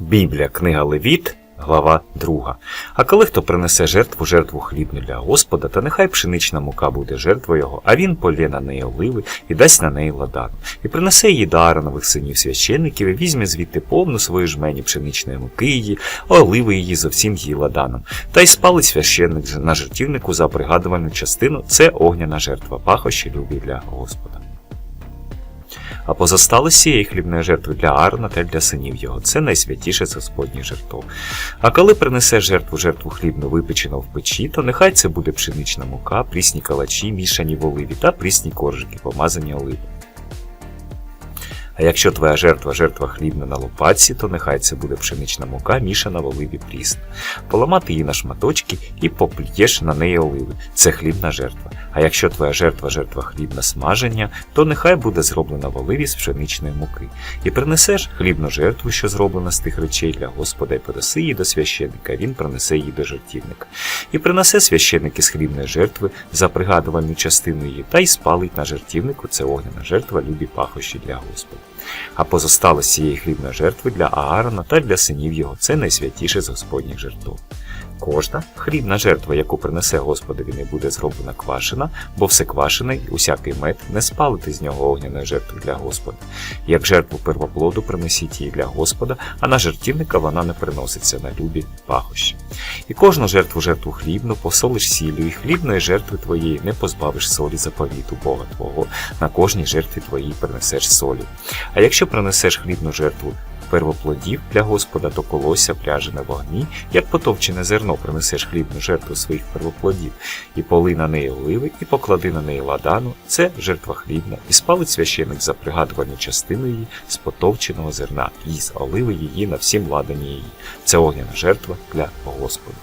Біблія, книга Левіт, глава 2. А коли хто принесе жертву, жертву хлібну для Господа, то нехай пшенична мука буде жертвою його, а він полє на неї оливи і дасть на неї ладан. І принесе її до Ааронових синів священників, і візьме звідти повну свою жмені пшеничної муки її, оливи її зо всім її ладаном. Та й спалить священник на жертівнику за пригадувальну частину, це огняна жертва, пахощі любі для Господа. А позостали сіє хлібної жертви для Аарона та для синів його. Це найсвятіше з Господніх жертв. А коли принесе жертву жертву хлібну випечену в печі, то нехай це буде пшенична мука, прісні калачі, мішані в оливі та прісні коржики, помазані оливи. А якщо твоя жертва жертва хлібна на лопатці, то нехай це буде пшенична мука, мішана в оливі прісна. Поламати її на шматочки і поплієш на неї оливи. Це хлібна жертва. А якщо твоя жертва жертва хлібна смаження, то нехай буде зроблена в оливі з пшеничної муки. І принесеш хлібну жертву, що зроблена з тих речей для Господа, і подаси її до священника, він принесе її до жертівника. І принесе священник із хлібної жертви за пригадувальну частину її, та й спалить на жертівнику це огняна жертва любі пахощі для Господа. А позостало цієї хлібної жертви для Аарона та для синів його це найсвятіше з Господніх жертв. Кожна хлібна жертва, яку принесе Господові, не буде зроблена квашена, бо все квашене і усякий мед не спалити з нього огняної жертви для Господа. Як жертву первоплоду принесіть її для Господа, а на жертівника вона не приноситься на любі пахощі. І кожну жертву жертву хлібну посолиш сіллю, і хлібної жертви твоєї не позбавиш солі заповіту Бога Твого, на кожній жертві твоїй принесеш солі. А якщо принесеш хлібну жертву первоплодів для Господа, то колося пляжене в огні, як потовчене зерно принесеш хлібну жертву своїх первоплодів, і поли на неї оливи, і поклади на неї ладану, це жертва хлібна, і спалить священик за пригадувальну частину її з потовченого зерна, і з оливи її на всім ладані її. Це огняна жертва для Господа.